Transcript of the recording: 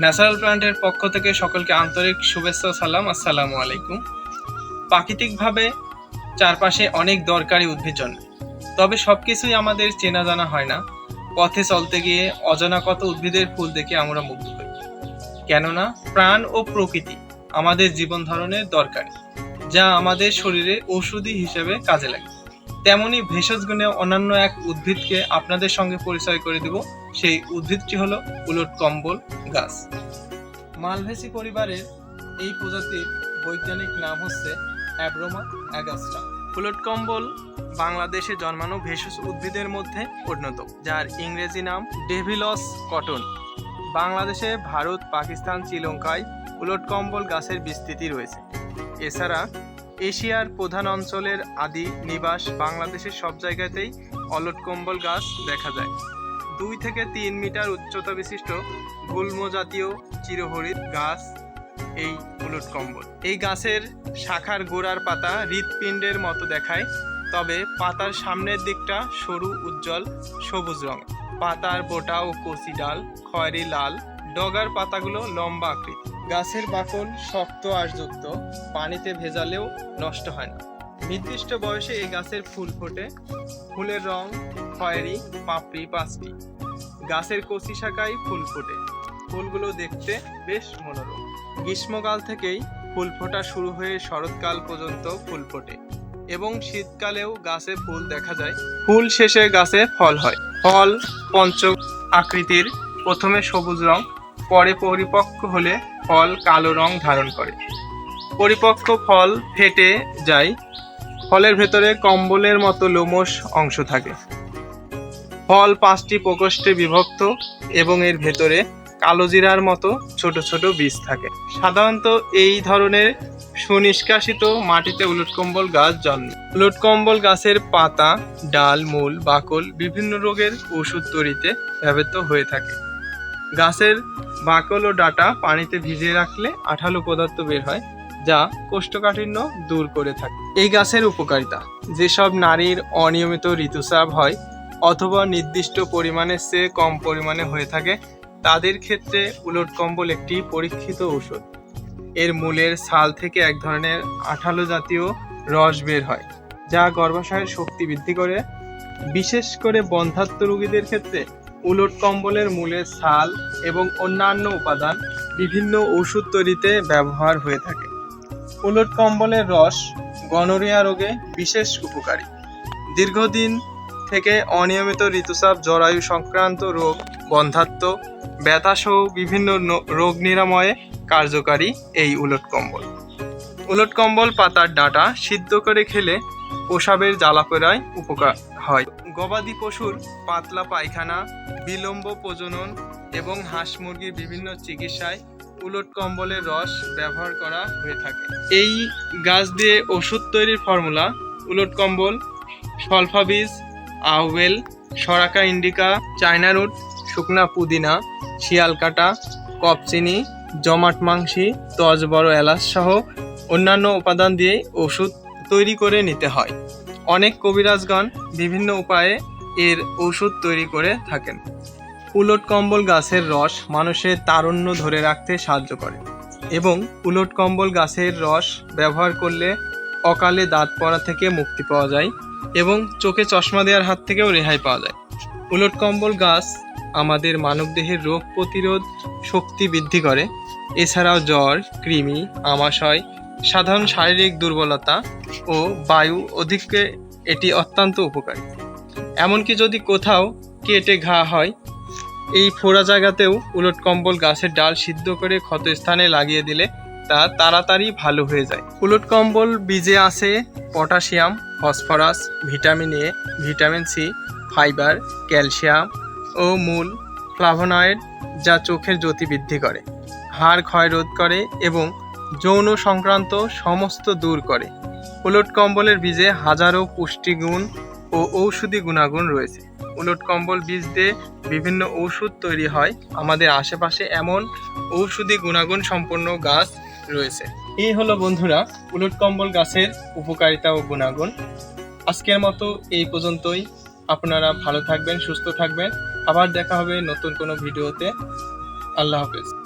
Natural প্ল্যান্টের পক্ষ থেকে সকলকে আন্তরিক শুভেচ্ছা সালাম। আসসালামু আলাইকুম। প্রাকৃতিকভাবে চারপাশে অনেক দরকারি উদ্ভিদ তবে সবকিছুই আমাদের চেনা জানা হয় না। পথে চলতে গিয়ে অজানা কত উদ্ভিদের ফুল দেখে আমরা মুগ্ধ হই। কেননা প্রাণ ও প্রকৃতি আমাদের জীবন ধারণের দরকারি, যা আমাদের শরীরে ঔষধি হিসেবে কাজে লাগে। তেমনি ভেষজ গুণে অন্যান্য এক উদ্ভিদকে আপনাদের সঙ্গে পরিচয় করে দেব। সেই উদ্ভিদটি হলো উলট কম্বল গাছ। মালভেসি পরিবারের এই প্রজাতির বৈজ্ঞানিক নাম হচ্ছে অ্যাব্রোমা অ্যাগাস্টা। উলট কম্বল বাংলাদেশে জন্মানো ভেষজ উদ্ভিদের মধ্যে অন্যতম, যার ইংরেজি নাম ডেভিলস কটন। বাংলাদেশে ভারত, পাকিস্তান, শ্রীলঙ্কায় উলট কম্বল গাছের বিস্তৃতি রয়েছে। এছাড়া এশিয়ার প্রধান অঞ্চলের আদি নিবাস বাংলাদেশের সব জায়গাতেই অলট কম্বল গাছ দেখা যায়। দুই থেকে তিন মিটার উচ্চতা বিশিষ্ট গুল্ম জাতীয় চিরহরিৎ গাছ এই উলট কম্বল। এই গাছের শাখার গোড়ার পাতা হৃৎপিণ্ডের মতো দেখায়, তবে পাতার সামনের দিকটা সরু, উজ্জ্বল, সবুজ রঙ পাতার বোটা ও কচি ডাল খয়েরি লাল ডগার পাতাগুলো লম্বা আকৃতি গাছের বাকল শক্ত আশযুক্ত পানিতে ভেজালেও নষ্ট হয় না। নির্দিষ্ট বয়সে এই গাছের ফুল ফোটে। ফুলের রং খয়েরি, পাপড়ি, পাঁচটি। গাছের কচি শাখায় ফুল ফোটে। ফুলগুলো দেখতে বেশ মনোরম। গ্রীষ্মকাল থেকেই ফুল ফোটা শুরু হয়ে শরৎকাল পর্যন্ত ফুল ফোটে এবং শীতকালেও গাছে ফুল দেখা যায়। ফুল শেষে গাছে ফল হয়। ফল পঞ্চ আকৃতির প্রথমে সবুজ রং পরে পরিপক্ক হলে ফল কালো রং ধারণ করে। পরিপক্ক ফল ফেটে যায়, ফলের ভেতরে কম্বলের মতো লোমশ অংশ থাকে। ফল পাঁচটি প্রকোষ্ঠে বিভক্ত এবং এর ভেতরে কালো জিরার মতো ছোট ছোট বীজ থাকে। সাধারণত এই ধরনের সুনিষ্কাশিত মাটিতে উলটকম্বল গাছ জন্মে। উলটকম্বল গাছের পাতা, ডাল, মূল, বাকল বিভিন্ন রোগের ওষুধ তৈরিতে ব্যবহৃত হয়ে থাকে। গাছের বাকল ও ডাটা পানিতে ভিজিয়ে রাখলে আঠালো পদার্থ বের হয়, যা কোষ্ঠকাঠিন্য দূর করে থাকে। এই গাছের উপকারিতা, যেসব নারীর অনিয়মিত ঋতুস্রাব হয় অথবা নির্দিষ্ট পরিমাণের চেয়ে কম পরিমাণে হয়ে থাকে, তাদের ক্ষেত্রে উলট কম্বল একটি পরীক্ষিত ঔষধ। এর মূলের ছাল থেকে এক ধরনের আঠালো জাতীয় রস বের হয়, যা গর্ভাশয়ের শক্তি বৃদ্ধি করে। বিশেষ করে বন্ধাত্ম রোগীদের ক্ষেত্রে উলট কম্বলের মূলের ছাল এবং অন্যান্য উপাদান বিভিন্ন ওষুধ তৈরিতে ব্যবহার হয়ে থাকে। উলট কম্বলের রস গনোরিয়া রোগে বিশেষ উপকারী। দীর্ঘদিন থেকে অনিয়মিত ঋতুস্রাব, জরায়ু সংক্রান্ত রোগ বন্ধাত্ম ব্যথাসহ বিভিন্ন রোগ নিরাময়ে কার্যকারী এই উলট কম্বল। উলট কম্বল পাতার ডাঁটা সিদ্ধ করে খেলে প্রসাবের জ্বালাপোড়ায় উপকার হয়। গবাদি পশুর পাতলা পায়খানা, বিলম্ব প্রজনন এবং হাঁস মুরগির বিভিন্ন চিকিৎসায় উলট কম্বলের রস ব্যবহার করা হয়ে থাকে। এই গাছ দিয়ে ওষুধ তৈরির ফর্মুলা উলট কম্বল, সলফা বীজ আউবেল সরাকা ইন্ডিকা, চায়না রুট, শুকনা পুদিনা শিয়ালকাটা কপচিনি, জমাট মাংসি, তজ বড় এলাচ সহ অন্যান্য উপাদান দিয়ে ওষুধ তৈরি করে নিতে হয়। অনেক কবিরাজগণ বিভিন্ন উপায়ে এর ওষুধ তৈরি করে থাকেন। উলট কম্বল গাছের রস মানুষের তারুণ্য ধরে রাখতে সাহায্য করে এবং উলট কম্বল গাছের রস ব্যবহার করলে অকালে দাঁত পড়া থেকে মুক্তি পাওয়া যায় এবং চোখে চশমা দেওয়ার হাত থেকেও রেহাই পাওয়া যায়। উলট কম্বল গাছ আমাদের মানবদেহের রোগ প্রতিরোধ শক্তি বৃদ্ধি করে। এছাড়াও জ্বর, কৃমি, আমাশয়, সাধারণ শারীরিক দুর্বলতা ও বায়ু অধিককে এটি অত্যন্ত উপকারী। এমনকি যদি কোথাও কেটে ঘা হয়, এই ফোড়া জায়গাতেও উলট কম্বল গাছের ডাল সিদ্ধ করে ক্ষতস্থানে লাগিয়ে দিলে তা তাড়াতাড়ি ভালো হয়ে যায়। উলট কম্বল বীজে আছে potassium, phosphorus, vitamin A, vitamin C, fibre, calcium ও মূল ফ্লাভোনয়েড যা চোখের জ্যোতি বৃদ্ধি করে, হাড় ক্ষয় রোধ করে এবং যৌন সংক্রান্ত সমস্ত দূর করে। উলট কম্বলের বীজে হাজারো পুষ্টিগুণ ও ঔষধি গুণাগুণ রয়েছে। উলট কম্বল বীজ দিয়ে বিভিন্ন ঔষধ তৈরি হয়। আমাদের আশেপাশে এমন ঔষধি গুণাগুণ সম্পন্ন গাছ রয়েছে। এই হলো বন্ধুরা, উলট কম্বল গাছের উপকারিতা ও গুণাগুণ। আজকের মতো এই পর্যন্তই। আপনারা ভালো থাকবেন, সুস্থ থাকবেন। আবার দেখা হবে নতুন কোনো ভিডিওতে। আল্লাহ হাফেজ।